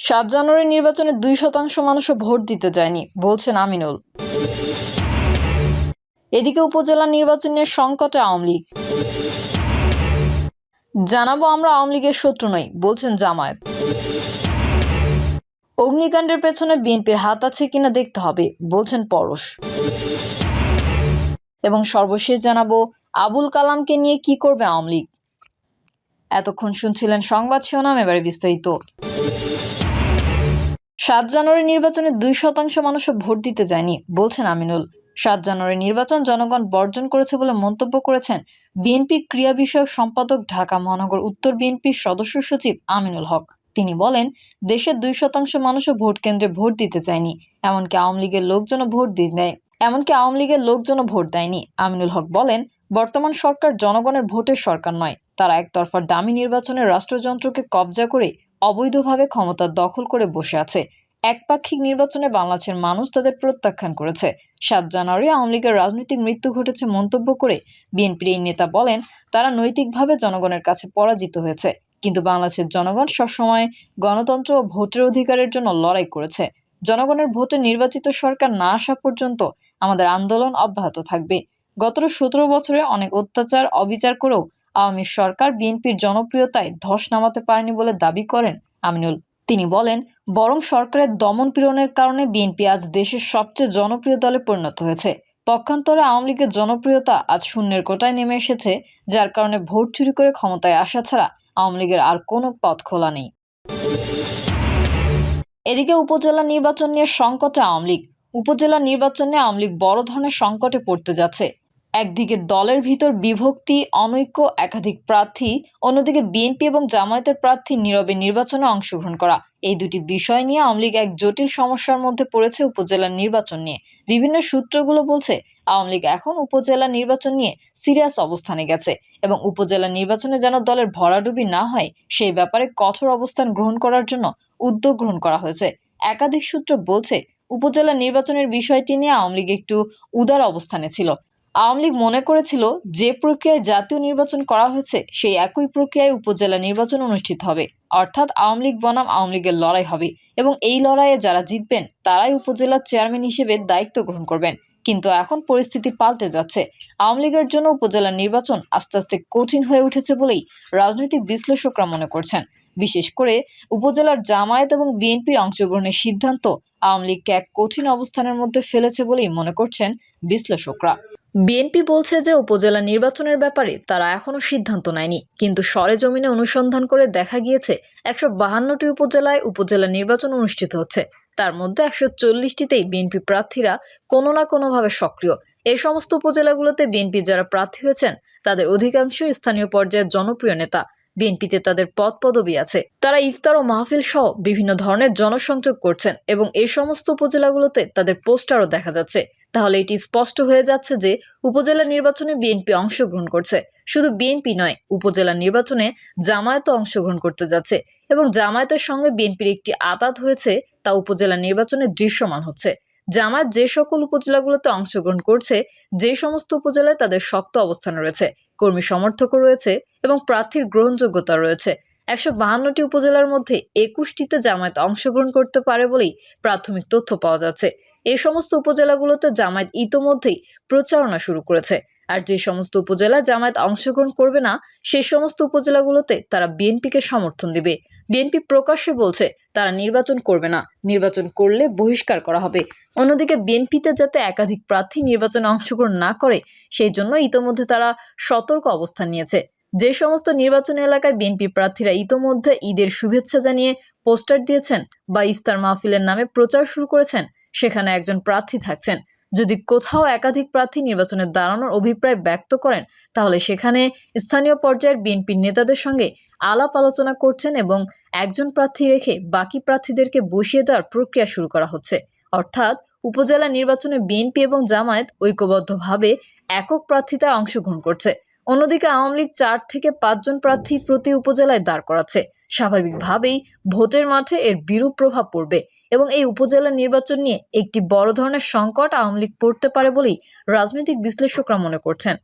সাত জানুয়ারি নির্বাচনে দুই শতাংশ মানুষও ভোট দিতে যায়নি, বলছেন আমিনুল। এদিকে উপজেলা নির্বাচন নিয়ে সংকটে আওয়ামী লীগ। জানাব আমরা আওয়ামী লীগের শত্রু নই, বলছেন জামায়াত। অগ্নিকাণ্ডের পেছনে বিএনপির হাত আছে কিনা দেখতে হবে, বলছেন পরশ। এবং সর্বশেষ জানাব, আবুল কালামকে নিয়ে কি করবে আওয়ামী লীগ? এতক্ষণ শুনছিলেন সংবাদ শিরোনাম, এবারে বিস্তারিত। সাত জানুয়ারি নির্বাচনে দুই শতাংশ মানুষও ভোট দিতে যায়নি, বলছেন আমিনুল। সাত জানুয়ারি নির্বাচন জনগণ বর্জন করেছে বলে মন্তব্য করেছেন বিএনপি ক্রিয়া বিষয়ক সম্পাদক ঢাকা মহানগর উত্তর বিএনপির সদস্য সচিব আমিনুল হক। তিনি বলেন দেশের দুই শতাংশ মানুষও ভোট কেন্দ্রে ভোট দিতে চায়নি, এমনকি আওয়ামী লীগের লোকজনও ভোট দিয়ে দেয় এমনকি আওয়ামী লীগের লোকজনও ভোট দেয়নি। আমিনুল হক বলেন, বর্তমান সরকার জনগণের ভোটের সরকার নয় তারা একতরফা ডামি নির্বাচনে রাষ্ট্রযন্ত্রকে কবজা করে অবৈধভাবে ক্ষমতা দখল করে বসে আছে। একপাক্ষিক নির্বাচনে বাংলাদেশের মানুষ তাদের প্রত্যাখ্যান করেছে। সাত জানুয়ারি আওয়ামী লীগের রাজনৈতিক মৃত্যু ঘটেছে মন্তব্য করে বিএনপির এই নেতা বলেন, তারা নৈতিকভাবে জনগণের কাছে পরাজিত হয়েছে, কিন্তু বাংলাদেশের জনগণ সবসময় গণতন্ত্র ও ভোটের অধিকারের জন্য লড়াই করেছে। জনগণের ভোটে নির্বাচিত সরকার না আসা পর্যন্ত আমাদের আন্দোলন অব্যাহত থাকবে। গত সতেরো বছরে অনেক অত্যাচার, অবিচার করেও আওয়ামী সরকার বিএনপির জনপ্রিয়তায় ধস নামাতে পারেনি বলে দাবি করেন আমিনুল। তিনি বলেন, বরং সরকারের দমন পীড়নের কারণে বিএনপি আজ দেশের সবচেয়ে জনপ্রিয় দলে পরিণত হয়েছে। পক্ষান্তরে আওয়ামী লীগের জনপ্রিয়তা আজ শূন্যের কোটায় নেমে এসেছে, যার কারণে ভোট চুরি করে ক্ষমতায় আসা ছাড়া আওয়ামী লীগের আর কোনো পথ খোলা নেই। এদিকে উপজেলা নির্বাচন নিয়ে সংকটে আওয়ামী লীগ। উপজেলা নির্বাচনে আওয়ামী লীগ বড় ধরনের সংকটে পড়তে যাচ্ছে। একদিকে দলের ভিতর বিভক্তি, অনৈক্য, একাধিক প্রার্থী, অন্যদিকে বিএনপি এবং জামায়াতের প্রার্থী নীরবে নির্বাচনে অংশগ্রহণ করা। এই দুটি বিষয় নিয়ে আওয়ামী লীগ এক জটিল সমস্যার মধ্যে পড়েছে উপজেলার নির্বাচন নিয়ে। বিভিন্ন সূত্রগুলো বলছে, আওয়ামী লীগ এখন উপজেলা নির্বাচন নিয়ে সিরিয়াস অবস্থানে গেছে এবং উপজেলা নির্বাচনে যেন দলের ভরাডুবি না হয়, সেই ব্যাপারে কঠোর অবস্থান গ্রহণ করার জন্য উদ্যোগ গ্রহণ করা হয়েছে। একাধিক সূত্র বলছে, উপজেলা নির্বাচনের বিষয়টি নিয়ে আওয়ামী লীগ একটু উদার অবস্থানে ছিল। আওয়ামী লীগ মনে করেছিল যে প্রক্রিয়ায় জাতীয় নির্বাচন করা হয়েছে, সেই একই প্রক্রিয়ায় উপজেলা নির্বাচন অনুষ্ঠিত হবে। অর্থাৎ আওয়ামী লীগ বনাম আওয়ামী লীগের লড়াই হবে এবং এই লড়াইয়ে যারা জিতবেন, তারাই উপজেলার চেয়ারম্যান হিসেবে দায়িত্ব গ্রহণ করবেন। কিন্তু এখন পরিস্থিতি পাল্টে যাচ্ছে। আওয়ামী লীগের জন্য উপজেলা নির্বাচন আস্তে আস্তে কঠিন হয়ে উঠেছে বলেই রাজনৈতিক বিশ্লেষকরা মনে করছেন। বিশেষ করে উপজেলার জামায়াত এবং বিএনপির অংশগ্রহণের সিদ্ধান্ত আওয়ামী লীগকে এক কঠিন অবস্থানের মধ্যে ফেলেছে বলেই মনে করছেন বিশ্লেষকরা। বিএনপি বলছে যে উপজেলা নির্বাচনের ব্যাপারে তারা এখনও সিদ্ধান্ত নেয়নি, কিন্তু সরেজমিনে অনুসন্ধান করে দেখা গিয়েছে একশো বাহান্নটি উপজেলায় উপজেলা নির্বাচন অনুষ্ঠিত হচ্ছে। তার মধ্যে একশো চল্লিশটিতেই বিএনপি প্রার্থীরা কোনো না কোনোভাবে সক্রিয়। এই সমস্ত উপজেলাগুলোতে বিএনপি যারা প্রার্থী হয়েছেন, তাদের অধিকাংশ স্থানীয় পর্যায়ের জনপ্রিয় নেতা। বিএনপিতে তাদের পদ পদবি আছে। তারা ইফতার ও মাহফিল সহ বিভিন্ন ধরনের জনসংযোগ করছেন এবং এই সমস্ত উপজেলাগুলোতে তাদের পোস্টারও দেখা যাচ্ছে। তাহলে এটি স্পষ্ট হয়ে যাচ্ছে যে উপজেলা নির্বাচনে বিএনপি অংশগ্রহণ করছে। শুধু বিএনপি নয়, উপজেলা নির্বাচনে জামায়াতও অংশগ্রহণ করতে যাচ্ছে এবং জামায়াতের সঙ্গে বিএনপির একটি আপাত হয়েছে তা উপজেলা নির্বাচনে দৃশ্যমান হচ্ছে। জামায়াত যে সকল উপজেলাগুলোতে অংশগ্রহণ করছে, যে সমস্ত উপজেলায় তাদের শক্ত অবস্থান রয়েছে, কর্মী সমর্থকও রয়েছে এবং প্রার্থীর গ্রহণযোগ্যতা রয়েছে। একশো বাহান্নটি উপজেলার মধ্যে একুশটিতে জামায়াত অংশগ্রহণ করতে পারে বলেই প্রাথমিক তথ্য পাওয়া যাচ্ছে। এই সমস্ত উপজেলাগুলোতে জামায়াত ইতোমধ্যেই প্রচারণা শুরু করেছে। আর যে সমস্ত উপজেলা জামায়াত অংশগ্রহণ করবে না সেই সমস্ত উপজেলাগুলোতে তারা বিএনপিকে সমর্থন দিবে। বিএনপি প্রকাশ্যে বলছে, তারা নির্বাচন করবে না। নির্বাচন করলে বহিষ্কার করা হবে। অন্যদিকে বিএনপিতে যাতে একাধিক প্রার্থী নির্বাচনে অংশগ্রহণ না করে, সেই জন্য ইতোমধ্যে তারা সতর্ক অবস্থান নিয়েছে। যে সমস্ত নির্বাচনী এলাকায় বিএনপি প্রার্থীরা ইতোমধ্যে ঈদের শুভেচ্ছা জানিয়ে পোস্টার দিয়েছেন বা ইফতার মাহফিলের নামে প্রচার শুরু করেছেন সেখানে একজন প্রার্থী থাকছেন। যদি কোথাও একাধিক প্রার্থী নির্বাচনে দাঁড়ানোর অভিপ্রায় ব্যক্ত করেন, তাহলে সেখানে স্থানীয় পর্যায়ের বিএনপির নেতাদের সঙ্গে আলাপ আলোচনা করছেন এবং একজন প্রার্থী রেখে বাকি প্রার্থীদেরকে বসিয়ে দেওয়ার প্রক্রিয়া শুরু করা হচ্ছে। অর্থাৎ উপজেলা নির্বাচনে বিএনপি এবং জামায়াত ঐক্যবদ্ধভাবে একক প্রার্থিতায় অংশগ্রহণ করছে। অন্যদিকে আওয়ামী লীগ চার থেকে পাঁচজন প্রার্থী প্রতি উপজেলায় দাঁড় করাচ্ছে। স্বাভাবিকভাবেই ভোটের মাঠে এর বিরূপ প্রভাব পড়বে। এবং এই উপজেলা নির্বাচন নিয়ে একটি বড় ধরনের সংকট আওয়ামী লীগ পড়তে পারে বলেই রাজনৈতিক বিশ্লেষকরা মনে করছেন।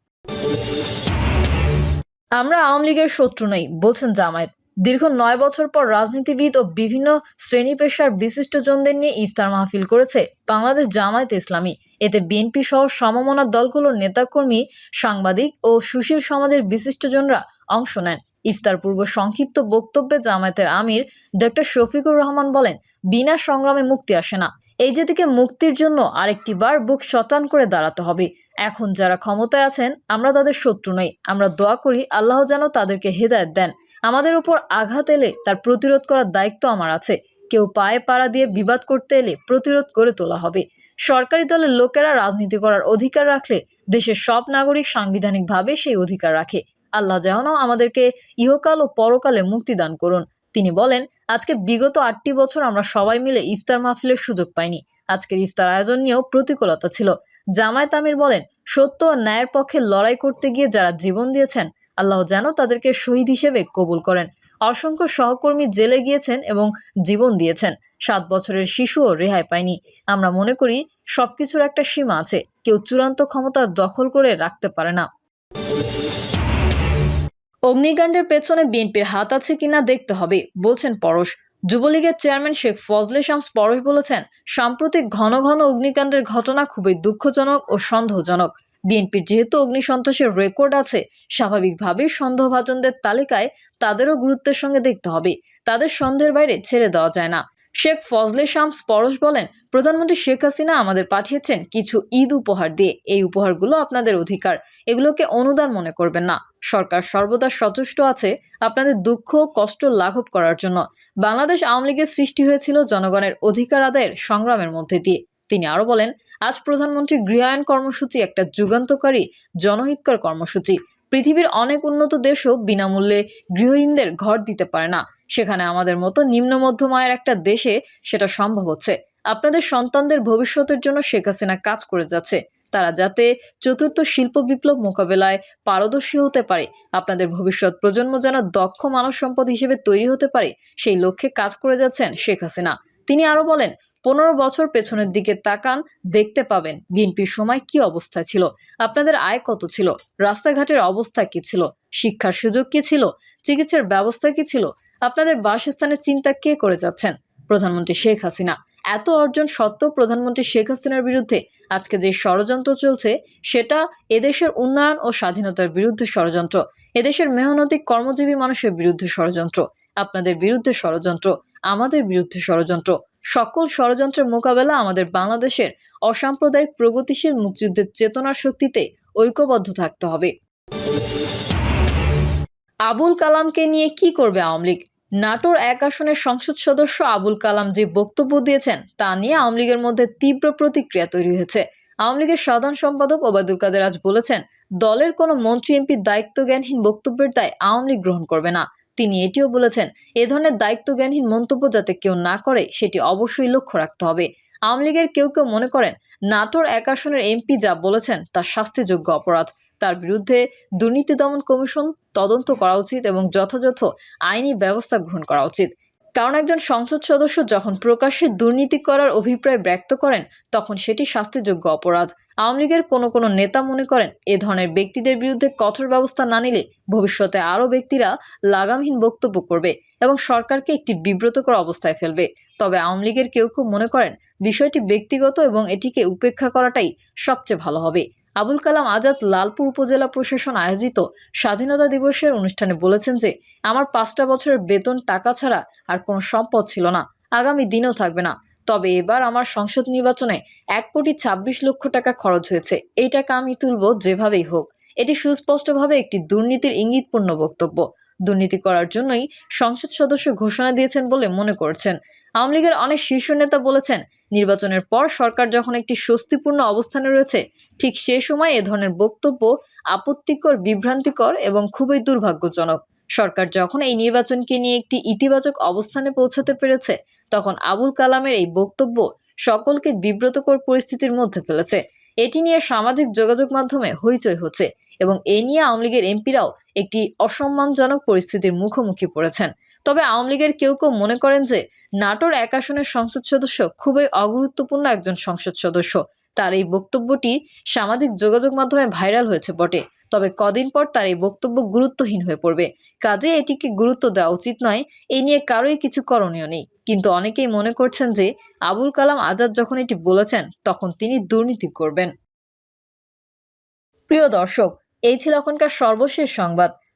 আমরা আওয়ামী লীগের শত্রু নই, বলছেন জামায়াত। দীর্ঘ নয় বছর পর রাজনীতিবিদ ও বিভিন্ন শ্রেণি পেশার বিশিষ্টজনদের নিয়ে ইফতার মাহফিল করেছে বাংলাদেশ জামায়াত ইসলামী। এতে বিএনপি সহ সমমনা দলগুলোর নেতাকর্মী, সাংবাদিক ও সুশীল সমাজের বিশিষ্টজনরা অংশ নেন। ইফতার পূর্ব সংক্ষিপ্ত বক্তব্যে জামায়াতের আমির ডক্টর শফিকুর রহমান বলেন, বিনা সংগ্রামে মুক্তি আসে না। এই যেদিকে মুক্তির জন্য আরেকটি বার বুক শতান করে দাঁড়াতে হবে। এখন যারা ক্ষমতায় আছেন, আমরা তাদের শত্রু নই। আমরা দোয়া করি আল্লাহ যেন তাদেরকে হেদায়েত দেন। আমাদের উপর আঘাত এলে তার প্রতিরোধ করার দায়িত্ব আমার আছে। কেউ পায়ে পাড়া দিয়ে বিবাদ করতে এলে প্রতিরোধ করে তোলা হবে। সরকারি দলের লোকেরা রাজনীতি করার অধিকার রাখলে দেশের সব নাগরিক সাংবিধানিকভাবে সেই অধিকার রাখে। আল্লাহ যেন আমাদেরকে ইহকাল ও পরকালে মুক্তি দান করুন। তিনি বলেন, আজকে বিগত আটটি বছর আমরা সবাই মিলে ইফতার মাহফিলের সুযোগ পাইনি। আজকের ইফতার আয়োজন নিয়েও প্রতিকূলতা ছিল। জামায়াত আমির বলেন, সত্য ও ন্যায়ের পক্ষে লড়াই করতে গিয়ে যারা জীবন দিয়েছেন, আল্লাহ যেন তাদেরকে শহীদ হিসেবে কবুল করেন। অসংখ্য সহকর্মী জেলে গিয়েছেন এবং জীবন দিয়েছেন। সাত বছরের শিশুও রেহাই পায়নি। আমরা মনে করি সবকিছুর একটা সীমা আছে। কেউ চূড়ান্ত ক্ষমতা দখল করে রাখতে পারে না। অগ্নিকাণ্ডের পেছনে বিএনপির হাত আছে কিনা দেখতে হবে, বলছেন পরশ। যুবলীগের চেয়ারম্যান শেখ ফজলে শামস পরশ বলেছেন, সাম্প্রতিক ঘন ঘন অগ্নিকাণ্ডের ঘটনা খুবই দুঃখজনক ও সন্দেহজনক। বিএনপির যেহেতু অগ্নিসন্ত্রাসের রেকর্ড আছে, স্বাভাবিকভাবেই সন্দেহভাজনদের তালিকায় তাদেরও গুরুত্বের সঙ্গে দেখতে হবে। তাদের সন্দেহের বাইরে ছেড়ে দেওয়া যায় না। শেখ ফজলে শামস পরশ বলেন, প্রধানমন্ত্রী শেখ হাসিনা আমাদের পাঠিয়েছেন কিছু ঈদ উপহার দিয়ে। এই উপহারগুলো আপনাদের অধিকার। এগুলোকে অনুদান মনে করবেন না। সরকার সর্বদা সচেষ্ট আছে আপনাদের দুঃখ, কষ্ট লাঘব করার জন্য। বাংলাদেশ আওয়ামী লীগের সৃষ্টি হয়েছিল জনগণের অধিকার আদায়ের সংগ্রামের মধ্যে দিয়ে। তিনি আরও বলেন, আজ প্রধানমন্ত্রী গৃহায়ন কর্মসূচি একটা যুগান্তকারী জনহিতকর কর্মসূচি। পৃথিবীর অনেক উন্নত দেশও বিনামূল্যে গৃহহীনদের ঘর দিতে পারে না। সেখানে আমাদের মতো নিম্ন মধ্যম আয়ের একটা দেশে সেটা সম্ভব হচ্ছে। আপনাদের সন্তানদের ভবিষ্যতের জন্য শেখ হাসিনা কাজ করে যাচ্ছে। তারা যাতে চতুর্থ শিল্প বিপ্লব মোকাবেলায় পারদর্শী হতে পারে। আপনাদের ভবিষ্যৎ প্রজন্ম যেন দক্ষ মানব সম্পদ হিসেবে তৈরি হতে পারে, সেই লক্ষ্যে কাজ করে যাচ্ছেন শেখ হাসিনা। তিনি আরও বলেন পনেরো বছর পেছনের দিকে তাকান, দেখতে পাবেন বিএনপির সময় কি অবস্থা ছিল, আপনাদের আয় কত ছিল, রাস্তাঘাটের অবস্থা কি ছিল, শিক্ষার সুযোগ কি ছিল, চিকিৎসার ব্যবস্থা কি ছিল, আপনাদের বাসস্থানের চিন্তা কে করে যাচ্ছেন? প্রধানমন্ত্রী শেখ হাসিনা। এত অর্জন সত্ত্বেও প্রধানমন্ত্রী শেখ হাসিনার বিরুদ্ধে আজকে যে ষড়যন্ত্র চলছে, সেটা এদেশের উন্নয়ন ও স্বাধীনতার বিরুদ্ধে ষড়যন্ত্র, এদেশের মেহনতি কর্মজীবী মানুষের বিরুদ্ধে ষড়যন্ত্র, আপনাদের বিরুদ্ধে ষড়যন্ত্র, আমাদের বিরুদ্ধে ষড়যন্ত্র। সকল ষড়যন্ত্রের মোকাবেলা আমাদের বাংলাদেশের অসাম্প্রদায়িক প্রগতিশীল মুক্তিযুদ্ধের চেতনার শক্তিতে ঐক্যবদ্ধ থাকতে হবে। আবুল কালামকে নিয়ে কি করবে আওয়ামী লীগ? নাটোর এক আসনের সংসদ সদস্য আবুল কালাম যে বক্তব্য দিয়েছেন তা নিয়ে আওয়ামী লীগের মধ্যে তীব্র প্রতিক্রিয়া তৈরি হয়েছে। আওয়ামী লীগের সাধারণ সম্পাদক ওবায়দুল কাদের আজ বলেছেন, দলের কোনো মন্ত্রী এমপি দায়িত্বজ্ঞানহীন বক্তব্যের দায় আওয়ামী লীগ গ্রহণ করবে না। তিনি এটিও বলেছেন, এ ধরনের দায়িত্বজ্ঞানহীন মন্তব্য যাতে কেউ না করে, সেটি অবশ্যই লক্ষ্য রাখতে হবে। আওয়ামী লীগের কেউ কেউ মনে করেন, নাটোর এক আসনের এমপি যা বলেছেন তার শাস্তিযোগ্য অপরাধ। তার বিরুদ্ধে দুর্নীতি দমন কমিশন তদন্ত করা উচিত এবং যথাযথ আইনি ব্যবস্থা গ্রহণ করা উচিত। কারণ একজন সংসদ সদস্য যখন প্রকাশ্যে দুর্নীতি করার অভিপ্রায় ব্যক্ত করেন, তখন সেটি শাস্তিযোগ্য অপরাধ। আওয়ামী লীগের কোনো কোনো নেতা মনে করেন, এ ধরনের ব্যক্তিদের বিরুদ্ধে কঠোর ব্যবস্থা না নিলে ভবিষ্যতে আরও ব্যক্তিরা লাগামহীন বক্তব্য করবে এবং সরকারকে একটি বিব্রতকর অবস্থায় ফেলবে। তবে আওয়ামী লীগের কেউ কেউ মনে করেন, বিষয়টি ব্যক্তিগত এবং এটিকে উপেক্ষা করাটাই সবচেয়ে ভালো হবে। আবুল কালাম আজাদ লালপুর উপজেলা প্রশাসন আয়োজিত স্বাধীনতা দিবসের অনুষ্ঠানে বলেছেন যে, আমার পাঁচটা বছরের বেতন, টাকা ছাড়া আর কোনো সম্পদ ছিল না। আগামী দিনেও থাকবে না। তবে এবার আমার সংসদ নির্বাচনে এক কোটি ছাব্বিশ লক্ষ টাকা খরচ হয়েছে। এই টাকা আমি তুলব যেভাবেই হোক। এটি সুস্পষ্টভাবে একটি দুর্নীতির ইঙ্গিতপূর্ণ বক্তব্য। দুর্নীতি করার জন্যই সংসদ সদস্য ঘোষণা দিয়েছেন বলে মনে করছেন। আওয়ামী লীগের অনেক শীর্ষ নেতা বলেছেন, নির্বাচনের পর সরকার যখন একটি স্বস্তিপূর্ণ অবস্থানে রয়েছে, ঠিক সে সময় এ ধরনের বক্তব্য আপত্তিকর, বিভ্রান্তিকর এবং খুবই দুর্ভাগ্যজনক। সরকার যখন এই নির্বাচনকে নিয়ে একটি ইতিবাচক অবস্থানে পৌঁছাতে পেরেছে, তখন আবুল কালামের এই বক্তব্য সকলকে বিব্রতকর পরিস্থিতির মধ্যে ফেলেছে। এটি নিয়ে সামাজিক যোগাযোগ মাধ্যমে হইচই হচ্ছে এবং এ নিয়ে আওয়ামী লীগের এমপিরাও একটি অসম্মানজনক পরিস্থিতির মুখোমুখি পড়েছেন। তবে আওয়ামী লীগের কেউ কেউ মনে করেন যে নাটোর এক আসনের সংসদ সদস্য খুবই অগুরুত্বপূর্ণ একজন সংসদ সদস্য। তার এই বক্তব্যটি সামাজিক যোগাযোগ মাধ্যমে ভাইরাল হয়েছে বটে। তবে কদিন পর তার এই বক্তব্য গুরুত্বহীন হয়ে পড়বে। কাজে এটিকে গুরুত্ব দেওয়া উচিত নয় এই নিয়ে কারোই কিছু করণীয় নেই। কিন্তু অনেকেই মনে করছেন যে আবুল কালাম আজাদ যখন এটি বলেছেন, তখন তিনি দুর্নীতি করবেন। প্রিয় দর্শক, এই ছিল এখনকার সর্বশেষ সংবাদ।